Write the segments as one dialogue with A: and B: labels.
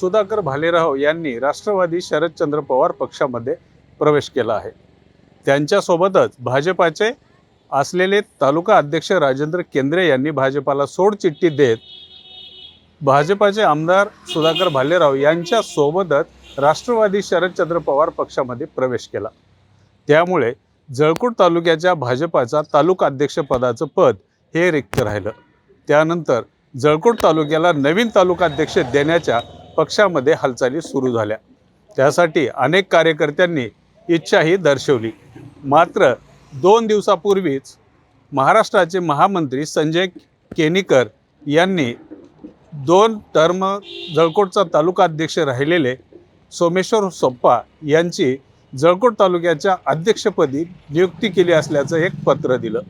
A: सुधाकर भालेराव यांनी राष्ट्रवादी शरदचंद्र पवार पक्षामध्ये प्रवेश केला आहे. त्यांच्यासोबतच भाजपाचे असलेले तालुका अध्यक्ष राजेंद्र केंद्रे यांनी भाजपाला सोडचिठ्ठी देत भाजपाचे आमदार सुधाकर भालेराव यांच्यासोबतच राष्ट्रवादी शरदचंद्र पवार पक्षामध्ये प्रवेश केला. त्यामुळे जळकोट तालुक्याच्या भाजपाचा तालुका अध्यक्षपदाचं पद हे रिक्त राहिलं. त्यानंतर जळकोट तालुक्याला नवीन तालुका अध्यक्ष देण्याच्या पक्षामध्ये हालचाली सुरू झाल्या. त्यासाठी अनेक कार्यकर्त्यांनी इच्छाही दर्शवली. मात्र दोन दिवसापूर्वीच महाराष्ट्राचे महामंत्री संजय केनीकर यांनी दोन टर्म जळकोटचा तालुका अध्यक्ष राहिलेले सोमेश्वर सोप्पा यांची जळकोट तालुक्याच्या अध्यक्षपदी नियुक्ती केली असल्याचं एक पत्र दिलं.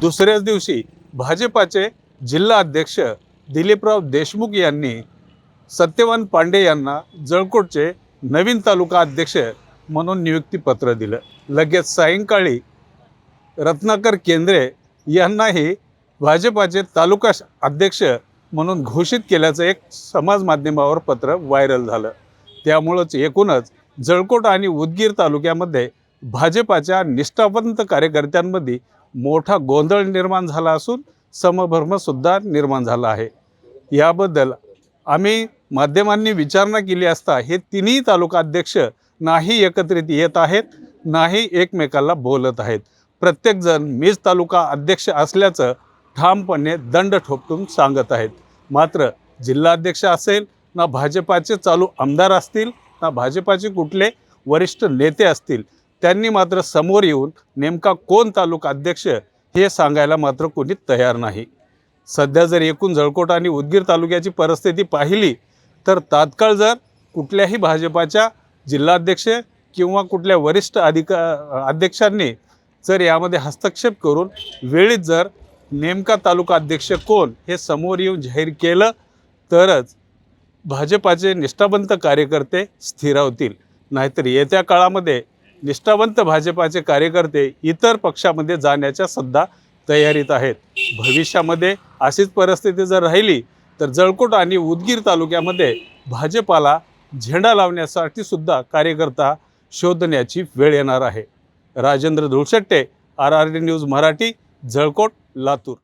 A: दुसऱ्याच दिवशी भाजपाचे जिल्हा अध्यक्ष दिलीपराव देशमुख यांनी सत्यवान पांडे यांना जळकोटचे नवीन तालुका अध्यक्ष म्हणून नियुक्तीपत्र दिलं. लगेच सायंकाळी रत्नाकर केंद्रे यांनाही भाजपाचे तालुका अध्यक्ष म्हणून घोषित केल्याचं एक समाज माध्यमावर पत्र व्हायरल झालं. त्यामुळंच एकूणच जळकोट आणि उदगीर तालुक्यामध्ये भाजपाच्या निष्ठावंत कार्यकर्त्यांमध्ये मोठा गोंधळ निर्माण झाला असून समभ्रमसुद्धा निर्माण झाला आहे. याबद्दल आम्ही माध्यमांनी विचारणा केली असता हे तिन्ही तालुका अध्यक्ष नाही एकत्रित येत आहेत नाही एकमेकाला बोलत आहेत. प्रत्येकजण मीच तालुका अध्यक्ष असल्याचं ठामपणे दंड ठोपटून सांगत आहेत. मात्र जिल्हाध्यक्ष असेल ना भाजपाचे चालू आमदार असतील ना भाजपाचे कुठले वरिष्ठ नेते असतील त्यांनी मात्र समोर येऊन नेमका कोण तालुका अध्यक्ष हे सांगायला मात्र कोणी तयार नाही. सध्या जर एकूण जळकोट आणि उदगीर तालुक्याची परिस्थिती पाहिली तर तात्काळ जर कुठल्याही भाजपाच्या जिल्हाध्यक्ष किंवा कुठल्या वरिष्ठ अधिका अध्यक्षांनी जर यामध्ये हस्तक्षेप करून वेळीत जर नेमका तालुका अध्यक्ष कोण हे समोर येऊन जाहीर केलं तरच भाजपाचे निष्ठावंत कार्यकर्ते स्थिरावतील नाहीतर येत्या काळामध्ये निष्ठावंत भाजपाचे कार्यकर्ते इतर पक्षामध्ये जाण्याच्या सध्या तयारीत आहेत. भविष्यामध्ये अशीच परिस्थिती जर राहिली तर जळकोट आणि उदगीर तालुक्यामध्ये भाजपाला झेंडा लावण्यासाठी सुद्धा कार्यकर्ता शोधण्याची वेळ येणार आहे. Rajendra Dhulshette R R D news Marathi Jalkot Latur.